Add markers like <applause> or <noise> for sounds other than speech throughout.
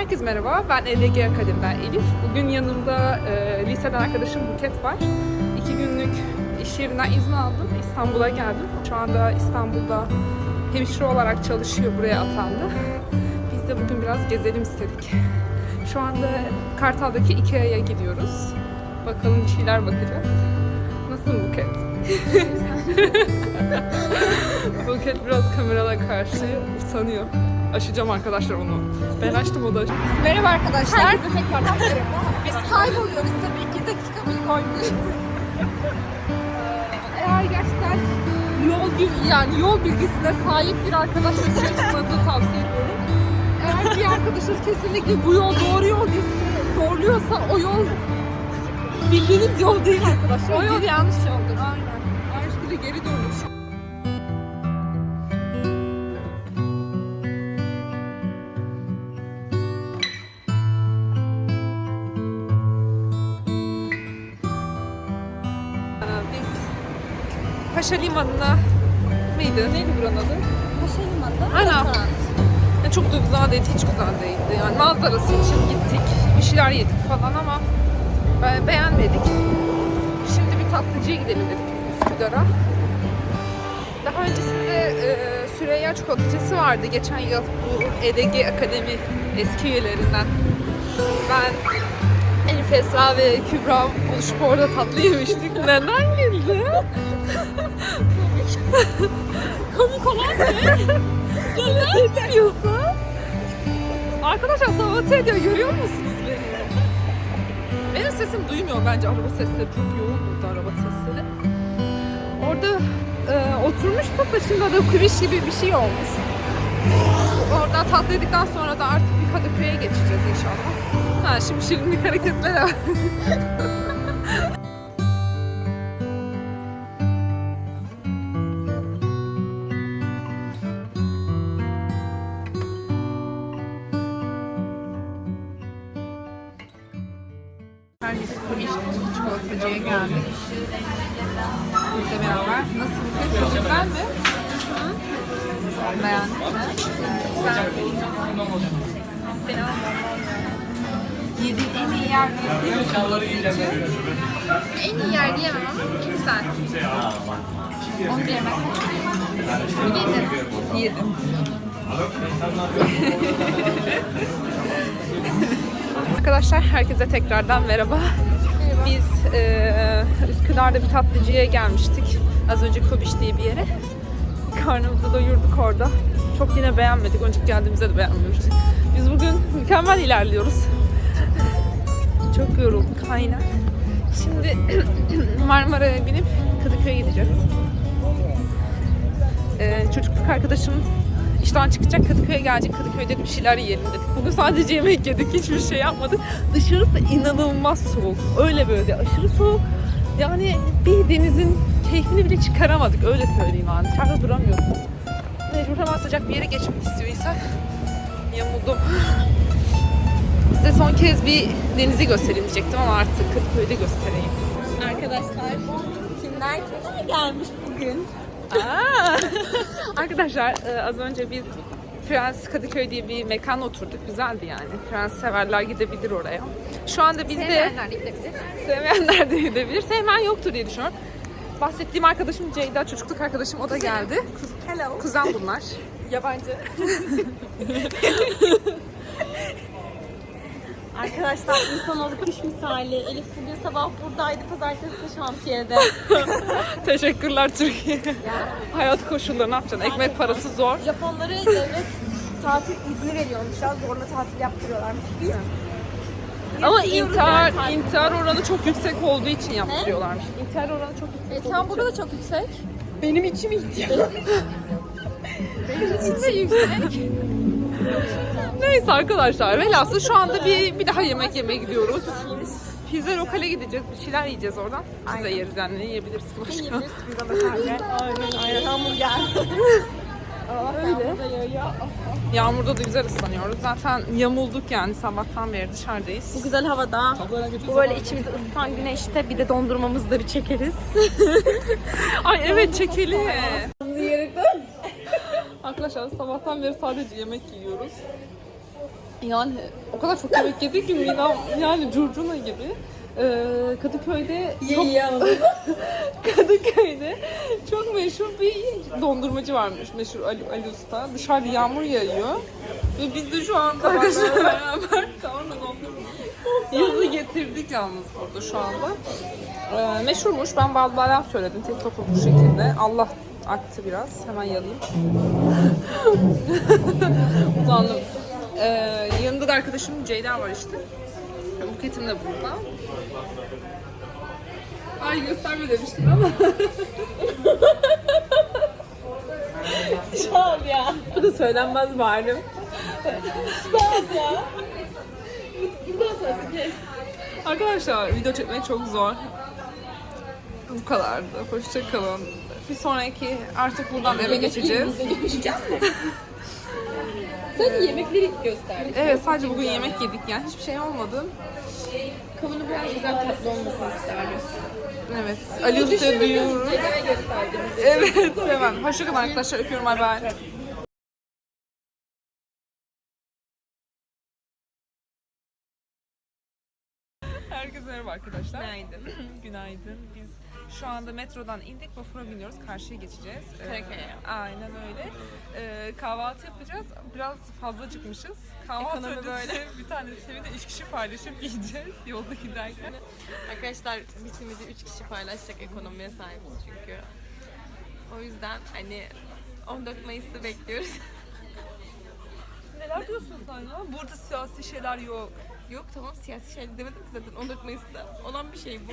Herkese merhaba, ben EDG Akademi'den Elif. Bugün yanımda e, liseden arkadaşım Buket var. İki günlük iş yerinden izin aldım, İstanbul'a geldim. Şu anda İstanbul'da hemşire olarak çalışıyor, buraya atandı. Biz de bugün biraz gezelim istedik. Şu anda Kartal'daki Ikea'ya gidiyoruz. Bakalım bir şeyler bakacağız. Nasıl Buket? <laughs> Buket biraz kameralara karşı utanıyor. Aşacağım arkadaşlar onu. Ben açtım o da. Merhaba arkadaşlar. Herkese merhaba. Biz kayboluyoruz tabii ki dakika bir koymuş. <laughs> Eğer gerçekten yol bil yani yol bilgisine sahip bir arkadaşla çalışmanızı tavsiye ediyorum. Eğer bir arkadaşınız kesinlikle bu yol doğru yol diye sizi zorluyorsa o yol bildiğiniz yol değil arkadaşlar. O yol yanlış yoldur. Aynen. Şekilde geri dönüş. Paşa Limanı'na mıydı? Neydi buranın adı? Paşa Limanı'da Aynen. restoran. Yani çok da güzel değildi, hiç güzel değildi. Yani manzarası için gittik, bir şeyler yedik falan ama be- beğenmedik. Şimdi bir tatlıcıya gidelim dedik Üsküdar'a. Daha öncesinde e, Süreyya çikolatacısı vardı geçen yıl bu EDG Akademi eski üyelerinden. Ben Elif Esra ve Kübra buluşup orada tatlı yemiştik. Neden güldü? <laughs> Komik olan ne? Neden gülüyorsun? Arkadaşlar sabote ediyor görüyor musunuz beni? Benim sesim duymuyor bence araba sesleri çok yoğun burada araba sesleri. Orada e, oturmuştuk da şimdi adı kubiş gibi bir şey olmuş. Oradan tatlı yedikten sonra da artık bir Kadıköy'e geçeceğiz inşallah. Ha şimdi şirinlik hareketlere bak. Çikolatacıya geldik. Burada beraber. Nasıl kız? Güzel mi? Beğendin mi? Sen Yediğin en iyi yer? En iyi yer diyemem ama güzel. Onu diyemem. Yedim. Yedim. Arkadaşlar herkese tekrardan merhaba. Biz eee Üsküdar'da bir tatlıcıya gelmiştik. Az önce Kobiş diye bir yere. Karnımızı doyurduk orada. Çok yine beğenmedik. Önceki geldiğimizde de beğenmemiştik. Biz bugün mükemmel ilerliyoruz. Çok yorulduk aynen. Şimdi <clears throat> Marmara'ya binip Kadıköy'e gideceğiz. Ee, çocukluk arkadaşım işten çıkacak Kadıköy'e gelecek. Kadıköy'de bir şeyler yiyelim dedik. Bugün sadece yemek yedik. Hiçbir şey yapmadık. Dışarısı inanılmaz soğuk. Öyle böyle aşırı soğuk. Yani bir denizin keyfini bile çıkaramadık. Öyle söyleyeyim yani. Dışarıda duramıyorsun. Mecbur hemen sıcak bir yere geçmek istiyorsa yamuldum. Size son kez bir denizi göstereyim diyecektim ama artık Kadıköy'de göstereyim. Arkadaşlar kimler kimler gelmiş bugün? Aa! <laughs> Arkadaşlar e, az önce biz Prens Kadıköy diye bir mekan oturduk. Güzeldi yani. Prens severler gidebilir oraya. Şu anda biz de Sevmeyenler de gidebilir. sevmeyenler de gidebilir. Yoktur diye düşünüyorum. Bahsettiğim arkadaşım Ceyda, çocukluk arkadaşım o da geldi. Hello. Kuzen bunlar. Yabancı. <laughs> Arkadaşlar insanoğlu kuş misali. Elif bugün sabah buradaydı, pazartesi de şantiyede. <laughs> Teşekkürler Türkiye. Hayat koşulları ne yapacaksın? Ekmek parası zor. Japonlara devlet tatil izni veriyormuş ya. Zorla tatil yaptırıyorlarmış. Biz Ama Yapıyoruz intihar, yani tatil. intihar oranı çok yüksek olduğu için yaptırıyorlarmış. İntihar oranı çok yüksek E, tam için. burada da çok yüksek. Benim içim ihtiyar. <laughs> Benim içim de yüksek. <laughs> Neyse arkadaşlar velhasıl şu anda bir, bir daha yemek yemeye gidiyoruz. Pizza lokale gideceğiz. Bir şeyler yiyeceğiz oradan. Pizza Aynen. yeriz yani. Ne yiyebiliriz ki başka? Pizza makarna. Aynen aynen. Hamburger. <laughs> Öyle. Yağmurda da güzel ıslanıyoruz. Zaten yamulduk yani sabahtan beri dışarıdayız. Bu güzel havada. Bu böyle içimizi ısıtan güneşte bir de dondurmamızı da bir çekeriz. <laughs> Ay evet çekelim. Arkadaşlar sabahtan beri sadece yemek yiyoruz. Yani o kadar çok yemek yedik ki Mina yani curcuna gibi. Ee, Kadıköy'de çok <laughs> Kadıköy'de çok meşhur bir dondurmacı varmış. Meşhur Ali, Ali Usta. Dışarıda yağmur yağıyor. Ve biz de şu anda arkadaşlarla beraber <laughs> tamamen dondurma. Yazı getirdik yalnız burada şu anda. Ee, meşhurmuş. Ben bazı badem söyledim. Tek topu bu şekilde. Allah aktı biraz. Hemen yalayayım. <laughs> Utandım. Ee, yanında da arkadaşım Ceyda var işte. Buketim de burada. Ay gösterme demiştim ama. Çal ya. Bu da söylenmez malum. Çal ya. Bundan sonrası kes. Arkadaşlar video çekmek çok zor. Bu kadardı. Hoşça kalın. Bir sonraki artık buradan eve geçeceğiz. Görüşeceğiz mi? Sadece yemekleri gösterdik. Evet sadece bugün yemek yedik yani hiçbir şey olmadı. Kavunu biraz güzel tatlı olmasını isterdim. Evet. Ali Usta'ya duyuyoruz. Evet hemen. Hoşça kalın arkadaşlar. Öpüyorum bay bay. Herkese merhaba arkadaşlar. Günaydın. Günaydın. Biz şu anda metrodan indik, vapura biniyoruz. Karşıya geçeceğiz. Ee, aynen öyle. Ee, kahvaltı yapacağız. Biraz fazla çıkmışız. Kahvaltı Ekonomi öncesi böyle. <laughs> bir tane simidi üç kişi paylaşıp yiyeceğiz <laughs> yolda giderken. Arkadaşlar bir simidi 3 kişi paylaşacak ekonomiye sahibiz çünkü. O yüzden hani 14 Mayıs'ı bekliyoruz. <laughs> Neler diyorsun sen ya? Burada siyasi şeyler yok. Yok tamam siyasi şey demedim ki zaten 14 Mayıs'ta olan bir şey bu.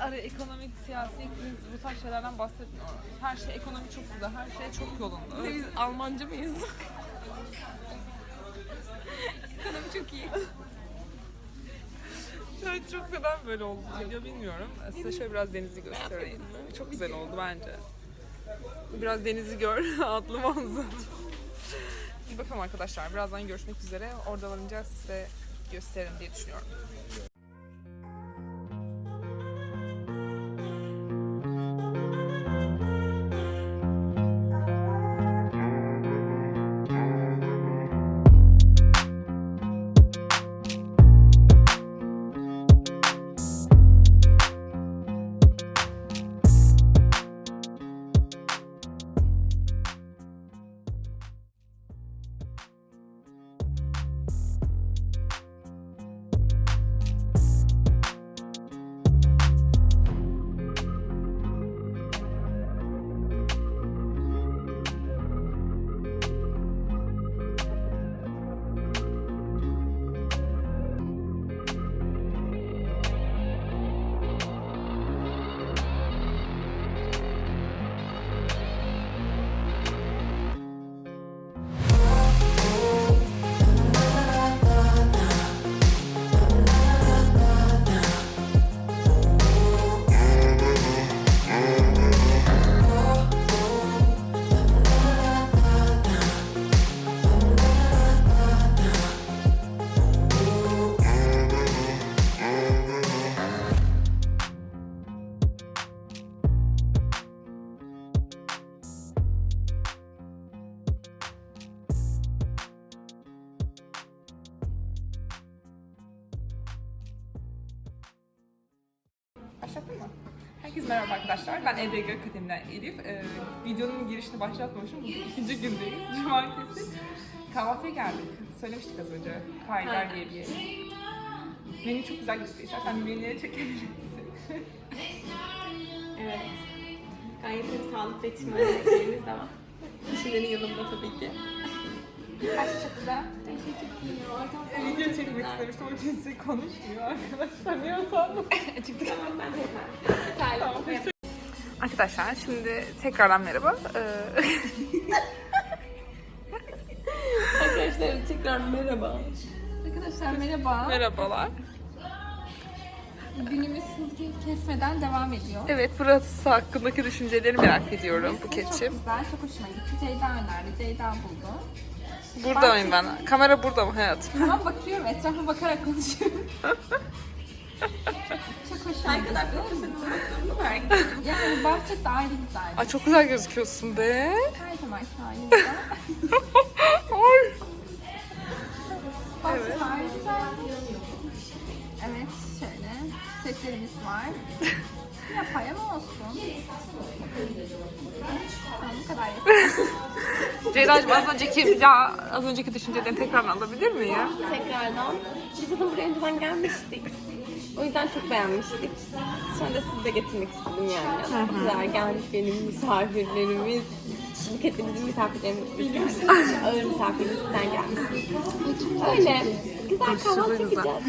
Ara ekonomik, siyasi kriz bu tarz şeylerden bahsetmiyoruz. Her şey ekonomi çok güzel, her şey çok yolunda. Ve biz Almanca mıyız? Ekonomi çok iyi. Evet, çok neden böyle oldu video bilmiyorum. Size şöyle biraz denizi göstereyim. Çok güzel oldu bence. Biraz denizi gör <laughs> adlı manzara. Bir bakalım arkadaşlar. Birazdan görüşmek üzere. Orada varınca size gösteririm diye düşünüyorum. Başlattın mı? Herkese merhaba arkadaşlar. Ben EDG Akademi'den Elif. Ee, videonun girişini başlatmamışım. Bugün ikinci gündeyiz. <laughs> Cumartesi. Kahvaltıya geldik. Söylemiştik az önce. Paylar diye bir yere. Menü çok güzel gözüküyor. İstersen menüye çekebilirsin. <laughs> Evet. Gayet de sağlıklı içimlerimiz de var. Kişilerin yanında tabii ki. Güzel. Teşekkür Video çekmek istemiştim ama kimse konuşmuyor arkadaşlar. Niye utandım? <laughs> Çıktık ben de. Tamam, Arkadaşlar şimdi tekrardan merhaba. Ee, Arkadaşlar tekrar merhaba. Arkadaşlar merhaba. Merhabalar. Günümüz hız kesmeden devam ediyor. Evet burası hakkındaki düşünceleri merak ediyorum Çok Buket'ciğim. güzel, çok hoşuma gitti. Ceyda önerdi, Ceyda buldu. Buradayım ben. Kamera burada mı hayatım? Tamam bakıyorum, etrafa bakarak konuşuyorum. <laughs> çok Ne gitti. kadar? Yani bahçesi ayrı güzel. Ay çok güzel gözüküyorsun be. Her zaman halimde. <laughs> Ay. Bahçesi ayrı güzel. Evet şöyle. Çiçeklerimiz var. Yapay ama olsun. Tamam bu kadar yeter. Ceyda'cığım az önceki bir daha az önceki düşüncelerini tekrar alabilir miyim? Tekrardan. Biz zaten buraya önceden gelmiştik. O yüzden çok beğenmiştik. Sonra da sizi de getirmek istedim yani. Kadar gelmiş benim misafirlerimiz. Şirkette bizim misafirlerimiz gelmiş. <laughs> Ağır misafirimizden gelmiş. Öyle. Güzel kahvaltı güzel. yapacağız.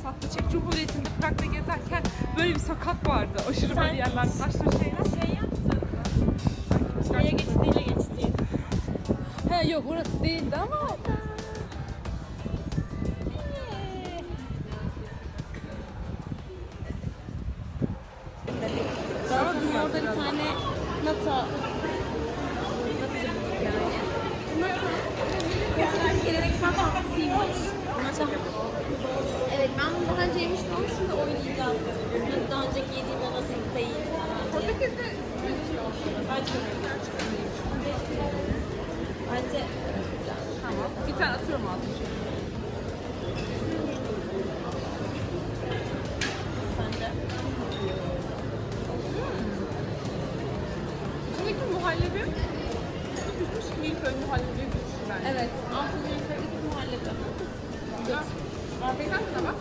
Anımsattı. Çek Cumhuriyeti'nde Prag'da gezerken böyle bir sokak vardı. Aşırı böyle yerler, taşlı şeyler. Şey yaptın. Nereye geçtiğiyle geçtiğin. He yok orası değildi ama. Zaten orada bir tane nata Nata geleneksel tatlısıymış. Nata. Evet ben bunu daha önce yemiştim ama şimdi oynayacağız. Ben daha önceki yediğimde nasıl değil. Portekiz'de Bence Tamam. Bir tane atıyorum ağzına. İçindeki muhallebi düşmüş milföy muhallebi düşmüş bence. Evet. Altı bir üstü muhallebi. Afiyet olsun ama.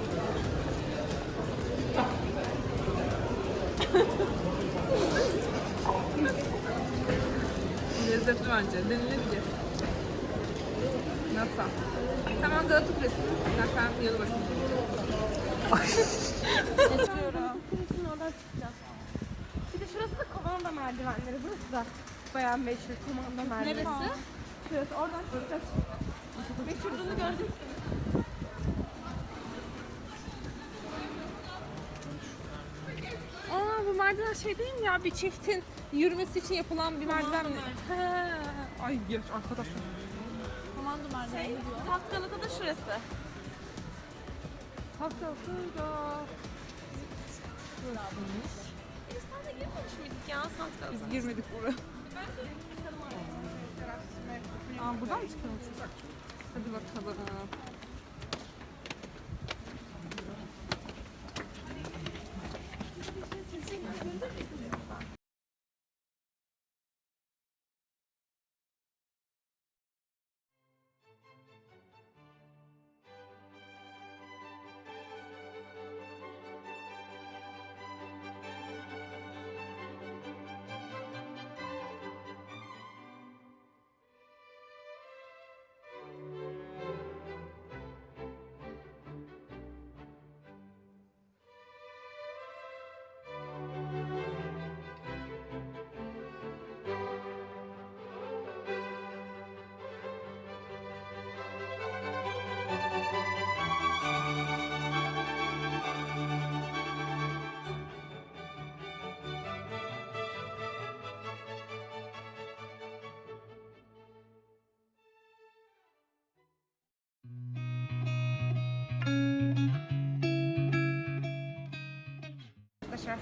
Lezzetli bence. Denilir ki. Nata. Tamam Galata Kulesi. Zaten yanı başında. Kulesinin oradan çıkacağız. Bir de şurası da komanda merdivenleri. Burası da bayağı meşhur komanda merdivenleri. Neresi? Şurası oradan çıkacağız. Meşhurluğunu gördün mü? Aa bu merdiven şey değil mi ya? Bir çiftin yürümesi için yapılan bir merdiven mi? He. Ay geç arkadaşlar. Komando merdiveni şey, Salt Galata'da şurası. Hatta burada. Biz sana girmemiş miydik ya Salt Galata? Biz girmedik buraya. Aa buradan mı çıkıyormuş? Hadi bakalım.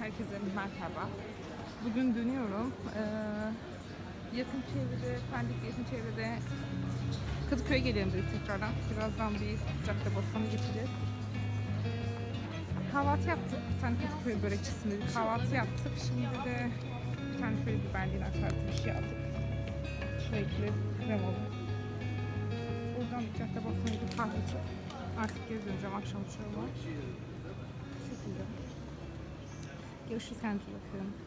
Herkese merhaba. Bugün dönüyorum. Ee, yakın çevrede, Pendik yakın çevrede Kadıköy'e gelelim dedik tekrardan. Birazdan bir cadde bostanı getireceğiz. Kahvaltı yaptık. Bir tane Kadıköy börekçisinde bir kahvaltı yaptık. Şimdi de bir tane şöyle Berliner tarzı bir şey aldık. Şöyle kremalı. Oradan bir cadde bostanı bir kahve içip artık geri döneceğim akşam uçağı var. Bu şekilde. Görüşürüz kendinize bakın.